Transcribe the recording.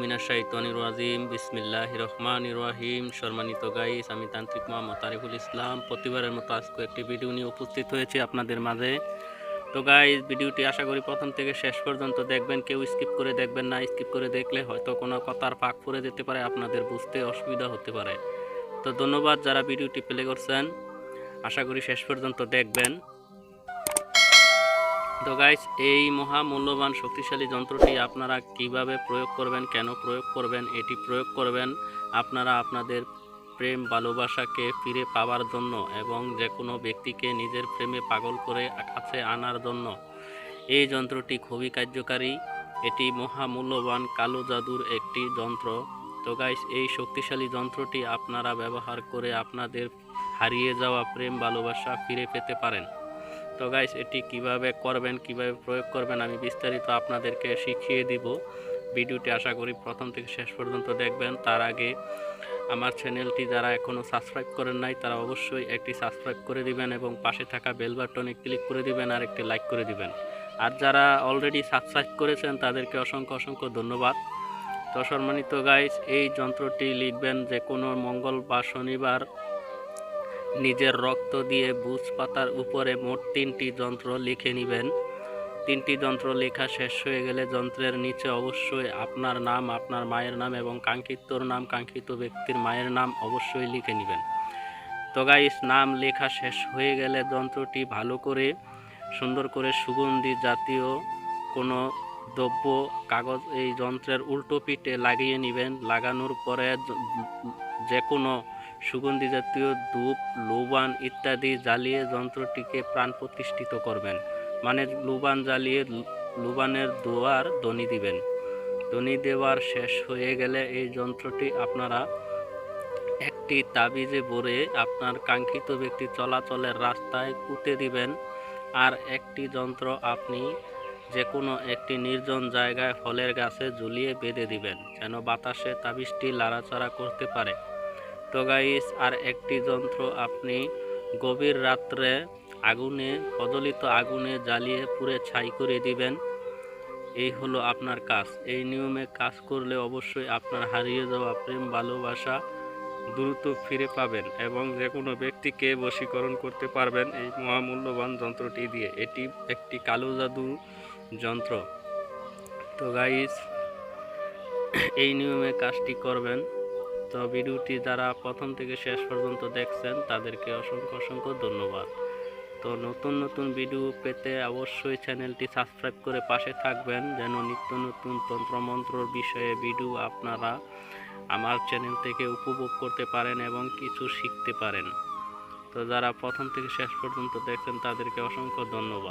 মিনা শাইতানির রাজিম। বিসমিল্লাহ রহমান রহিম। সম্মানিত গাইস আমি তান্ত্রিক মোহাম্মদ তারিফুল ইসলাম। প্রতিবারের মতো আজকে একটি ভিডিও নিয়ে উপস্থিত হয়েছি আপনাদের মাঝে। তো গাইস ভিডিওটি আশা করি প্রথম থেকে শেষ পর্যন্ত দেখবেন। কেউ স্কিপ করে দেখবেন না। স্কিপ করে দেখলে হয়তো কোনো কথার ফাঁক পড়ে যেতে পারে, আপনাদের বুঝতে অসুবিধা হতে পারে। তো ধন্যবাদ যারা ভিডিওটি প্লে করছেন। আশা করি শেষ পর্যন্ত দেখবেন। তো গাইস এই মহা মূল্যবান শক্তিশালী যন্ত্রটি আপনারা কীভাবে প্রয়োগ করবেন, কেন প্রয়োগ করবেন, এটি প্রয়োগ করবেন, আপনারা আপনাদের প্রেম ভালোবাসাকে ফিরে পাওয়ার জন্য এবং যে কোনো ব্যক্তিকে নিজের প্রেমে পাগল করে কাছে আনার জন্য। এই যন্ত্রটি খুবই কার্যকারী। এটি মহা মূল্যবান কালো জাদুর একটি যন্ত্র। তো গাইস এই শক্তিশালী যন্ত্রটি আপনারা ব্যবহার করে আপনাদের হারিয়ে যাওয়া প্রেম ভালোবাসা ফিরে পেতে পারেন। তো গাইস এটি কীভাবে করবেন, কীভাবে প্রয়োগ করবেন আমি বিস্তারিত আপনাদেরকে শিখিয়ে দিব। ভিডিওটি আশা করি প্রথম থেকে শেষ পর্যন্ত দেখবেন। তার আগে আমার চ্যানেলটি যারা এখনও সাবস্ক্রাইব করেন নাই, তারা অবশ্যই একটি সাবস্ক্রাইব করে দিবেন এবং পাশে থাকা বেল বাটনে ক্লিক করে দিবেন আর একটি লাইক করে দিবেন। আর যারা অলরেডি সাবস্ক্রাইব করেছেন, তাদেরকে অসংখ্য অসংখ্য ধন্যবাদ। তো সম্মানিত গাইস এই যন্ত্রটি লিখবেন যে কোনো মঙ্গল বা শনিবার নিজের রক্ত দিয়ে বুঝ পাতার উপরে মোট তিনটি যন্ত্র লিখে নেবেন। তিনটি যন্ত্র লেখা শেষ হয়ে গেলে যন্ত্রের নিচে অবশ্যই আপনার নাম, আপনার মায়ের নাম এবং কাঙ্ক্ষিতর নাম, কাঙ্ক্ষিত ব্যক্তির মায়ের নাম অবশ্যই লিখে নেবেন। তো গাইস নাম লেখা শেষ হয়ে গেলে যন্ত্রটি ভালো করে, সুন্দর করে সুগন্ধি জাতীয় কোনো দ্রব্য, কাগজ, এই যন্ত্রের উল্টো পিঠে লাগিয়ে নেবেন। লাগানোর পরে যে কোনো সুগন্ধি জাতীয় ধূপ, লোবান ইত্যাদি জ্বালিয়ে যন্ত্রটিকে প্রাণ প্রতিষ্ঠিত করবেন। মানে লোবান জ্বালিয়ে লুবানের দোয়ার দনি দিবেন। দনি দেওয়ার শেষ হয়ে গেলে এই যন্ত্রটি আপনারা একটি তাবিজে ভরে আপনার কাঙ্ক্ষিত ব্যক্তি চলাচলের রাস্তায় পুঁতে দিবেন। আর একটি যন্ত্র আপনি যে কোনো একটি নির্জন জায়গায় ফলের গাছে ঝুলিয়ে বেঁধে দিবেন, যেন বাতাসে তাবিজটি লাড়াচাড়া করতে পারে। তো আর একটি যন্ত্র আপনি গভীর রাত্রে আগুনে, প্রজ্বলিত আগুনে জ্বালিয়ে পুড়ে ছাই করে দিবেন। এই হলো আপনার কাজ। এই নিয়মে কাজ করলে অবশ্যই আপনার হারিয়ে যাওয়া প্রেম, ভালোবাসা দ্রুত ফিরে পাবেন এবং যে কোনো ব্যক্তিকে বশীকরণ করতে পারবেন এই মহামূল্যবান যন্ত্রটি দিয়ে। এটি একটি কালো জাদু যন্ত্র। তো গাইস এই নিয়মে কাজটি করবেন। তো ভিডিওটি যারা প্রথম থেকে শেষ পর্যন্ত দেখছেন, তাদেরকে অসংখ্য অসংখ্য ধন্যবাদ। তো নতুন নতুন ভিডিও পেতে অবশ্যই চ্যানেলটি সাবস্ক্রাইব করে পাশে থাকবেন, যেন নিত্য নতুন তন্ত্রমন্ত্রর বিষয়ে ভিডিও আপনারা আমার চ্যানেল থেকে উপভোগ করতে পারেন এবং কিছু শিখতে পারেন। তো যারা প্রথম থেকে শেষ পর্যন্ত দেখছেন, তাদেরকে অসংখ্য ধন্যবাদ।